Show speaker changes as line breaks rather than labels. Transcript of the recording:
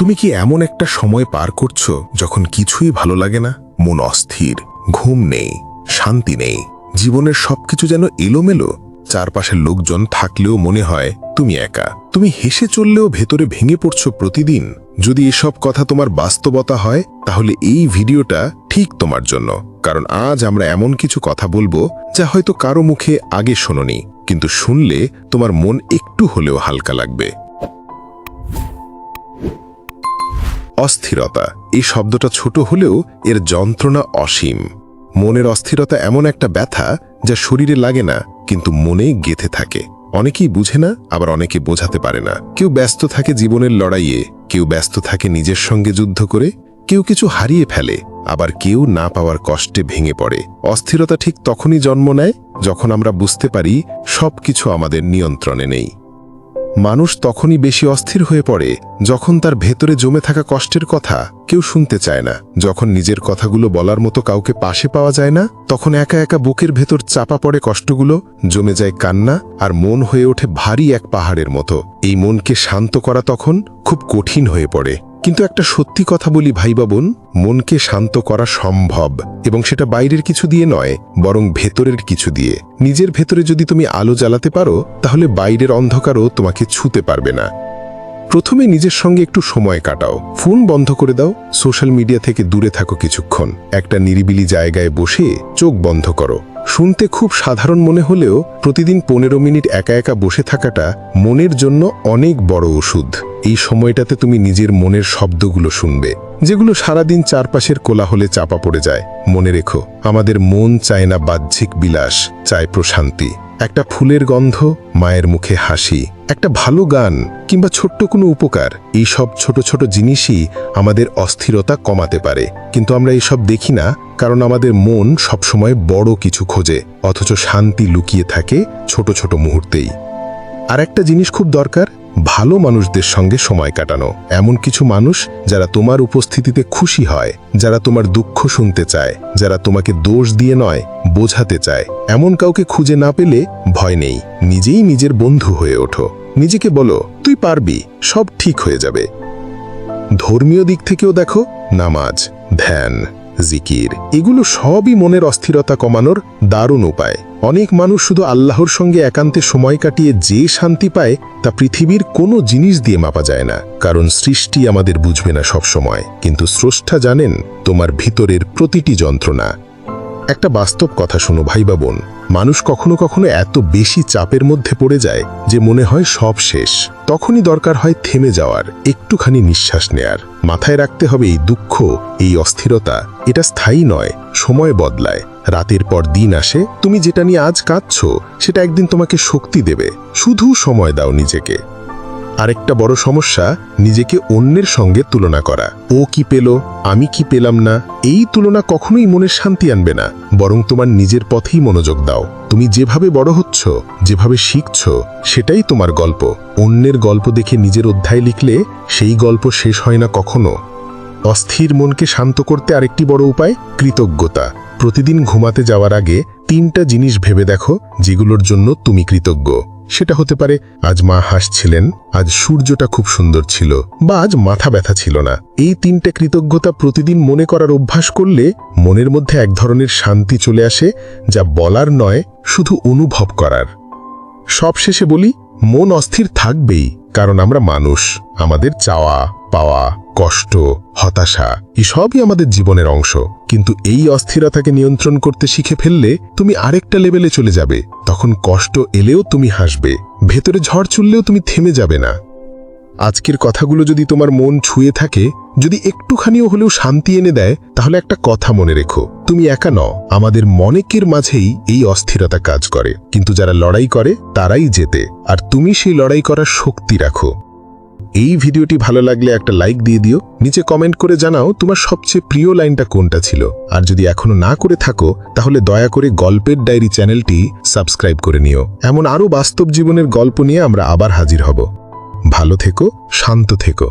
তুমি কি এমন একটা সময় পার করছ যখন কিছুই ভালো লাগে না? মন অস্থির, ঘুম নেই, শান্তি নেই, জীবনের সবকিছু যেন এলোমেলো। চারপাশের লোকজন থাকলেও মনে হয় তুমি একা। তুমি হেসে চললেও ভেতরে ভেঙে পড়ছো প্রতিদিন। যদি এসব কথা তোমার বাস্তবতা হয়, তাহলে এই ভিডিওটা ঠিক তোমার জন্য। কারণ আজ আমরা এমন কিছু কথা বলব যা হয়তো কারও মুখে আগে শোনোনি, কিন্তু শুনলে তোমার মন একটু হলেও হালকা লাগবে। অস্থিরতা। এই শব্দটা ছোট হলেও এর যন্ত্রণা অসীম। মনের অস্থিরতা এমন একটা ব্যথা যা শরীরে লাগে না, কিন্তু মনে গেথে থাকে। অনেকেই বুঝে না, আবার অনেকে বোঝাতে পারে না। কেউ ব্যস্ত থাকে জীবনের লড়াইয়ে, কেউ ব্যস্ত থাকে নিজের সঙ্গে যুদ্ধ করে, কেউ কিছু হারিয়ে ফেলে, আবার কেউ না পাওয়ার কষ্টে ভেঙে পড়ে। অস্থিরতা ঠিক তখনই জন্ম নেয় যখন আমরা বুঝতে পারি সবকিছু আমাদের নিয়ন্ত্রণে নেই। মানুষ তখনই বেশি অস্থির হয়ে পড়ে যখন তার ভেতরে জমে থাকা কষ্টের কথা কেউ শুনতে চায় না। যখন নিজের কথাগুলো বলার মতো কাউকে পাশে পাওয়া যায় না, তখন একা একা বুকের ভেতর চাপা পড়ে কষ্টগুলো, জমে যায় কান্না আর মন হয়ে ওঠে ভারী এক পাহাড়ের মতো। এই মনকে শান্ত করা তখন খুব কঠিন হয়ে পড়ে। কিন্তু একটা সত্যি কথা বলি ভাই মনকে শান্ত করা সম্ভব এবং সেটা বাইরের কিছু দিয়ে নয়, বরং ভেতরের কিছু দিয়ে। নিজের ভেতরে যদি তুমি আলো জ্বালাতে পারো, তাহলে বাইরের অন্ধকারও তোমাকে ছুতে পারবে না। প্রথমে নিজের সঙ্গে একটু সময় কাটাও। ফোন বন্ধ করে দাও। সোশ্যাল মিডিয়া থেকে দূরে থাকো কিছুক্ষণ। একটা নিরিবিলি জায়গায় বসে চোখ বন্ধ করো। শুনতে খুব সাধারণ মনে হলেও প্রতিদিন পনেরো মিনিট একা একা বসে থাকাটা মনের জন্য অনেক বড় ওষুধ। এই সময়টাতে তুমি নিজের মনের শব্দগুলো শুনবে, যেগুলো সারাদিন চারপাশের কোলাহলে চাপা পড়ে যায়। মনে রেখো, আমাদের মন চায় না বাহ্যিক বিলাস, চায় প্রশান্তি। একটা ফুলের গন্ধ, মায়ের মুখে হাসি, একটা ভালো গান, কিংবা ছোট্ট কোনো উপকার। এই সব ছোট ছোট জিনিসই আমাদের অস্থিরতা কমাতে পারে। কিন্তু আমরা এইসব দেখি না, কারণ আমাদের মন সবসময় বড় কিছু খোঁজে, অথচ শান্তি লুকিয়ে থাকে ছোট ছোট মুহূর্তেই। আর একটা জিনিস খুব দরকার ভালো মানুষদের সঙ্গে সময় কাটানো। এমন কিছু মানুষ যারা তোমার উপস্থিতিতে খুশি হয়, যারা তোমার দুঃখ শুনতে চায়, যারা তোমাকে দোষ দিয়ে নয়, বোঝাতে চায়। এমন কাউকে খুঁজে না পেলে ভয় নেই। নিজেই নিজের বন্ধু হয়ে ওঠো। নিজেকে বলো, তুই পারবি, সব ঠিক হয়ে যাবে। ধর্মীয় দিক থেকেও দেখো, নামাজ, ধ্যান। জিকির। এগুলো সবই মনের অস্থিরতা কমানোর দারুণ উপায়। অনেক মানুষ শুধু আল্লাহর সঙ্গে একান্তে সময় কাটিয়ে যে শান্তি পায়, তা পৃথিবীর কোনো জিনিস দিয়ে মাপা যায় না। কারণ সৃষ্টি আমাদের বুঝবে না সবসময়। কিন্তু স্রষ্টা জানেন, তোমার ভিতরের প্রতিটি যন্ত্রণা। একটা বাস্তব কথা শোনো ভাই বা বোন। মানুষ কখনো কখনো এত বেশি চাপের মধ্যে পড়ে যায় যে মনে হয় সব শেষ। তখনই দরকার হয় থেমে যাওয়ার, একটুখানি নিঃশ্বাস নেয়ার। মাথায় রাখতে হবে এই দুঃখ, এই অস্থিরতা, এটা স্থায়ী নয়, সময় বদলায়। রাতের পর দিন আসে, তুমি যেটা নিয়ে আজ কাঁদছ, সেটা একদিন তোমাকে শক্তি দেবে। শুধু সময় দাও নিজেকে। আরেকটা বড় সমস্যা, নিজেকে অন্যের সঙ্গে তুলনা করা। ও কি পেল, আমি কি পেলাম না, এই তুলনা কখনোই মনের শান্তি আনবে না, বরং তোমার নিজের পথেই মনোযোগ দাও। তুমি যেভাবে বড় হচ্ছ, যেভাবে শিখছ, সেটাই তোমার গল্প। অন্যের গল্প দেখে নিজের অধ্যায় লিখলে সেই গল্প শেষ হয় না কখনো। অস্থির মনকে শান্ত করতে আরেকটি বড় উপায়, কৃতজ্ঞতা। প্রতিদিন ঘুমাতে যাওয়ার আগে তিনটা জিনিস ভেবে দেখো, যেগুলোর জন্য তুমি কৃতজ্ঞ। সেটা হতে পারে আজ মা হাসছিলেন, আজ সূর্যটা খুব সুন্দর ছিল, বা আজ মাথা ব্যথা ছিল না। এই তিনটে কৃতজ্ঞতা প্রতিদিন মনে করার অভ্যাস করলে মনের মধ্যে এক ধরনের শান্তি চলে আসে, যা বলার নয়, শুধু অনুভব করার। সবশেষে বলি, মন অস্থির থাকবেই। কারণ আমরা মানুষ। আমাদের চাওয়া, পাওয়া, কষ্ট, হতাশা, এসবই আমাদের জীবনের অংশ। কিন্তু এই অস্থিরতাকে নিয়ন্ত্রণ করতে শিখে ফেললে তুমি আরেকটা লেভেলে চলে যাবে। তখন কষ্ট এলেও তুমি হাসবে। ভেতরে ঝড় চললেও তুমি থেমে যাবে না। আজকের কথাগুলো যদি তোমার মন ছুঁয়ে থাকে, যদি একটুখানিও হলেও শান্তি এনে দেয়, তাহলে একটা কথা মনে রেখো। তুমি একা নও, আমাদের মনেকের মাঝেই এই অস্থিরতা কাজ করে। কিন্তু যারা লড়াই করে, তারাই জেতে। আর তুমি সেই লড়াই করার শক্তি রাখো। এই ভিডিওটি ভালো লাগলে একটা লাইক দিয়ে দিও। নিচে কমেন্ট করে জানাও তোমার সবচেয়ে প্রিয় লাইনটা কোনটা ছিল। আর যদি এখনও না করে থাকো, তাহলে দয়া করে গল্পের ডায়েরি চ্যানেলটি সাবস্ক্রাইব করে নিও। এমন আরও বাস্তব জীবনের গল্প নিয়ে আমরা আবার হাজির হব। ভালো থেকো শান্ত থেকো।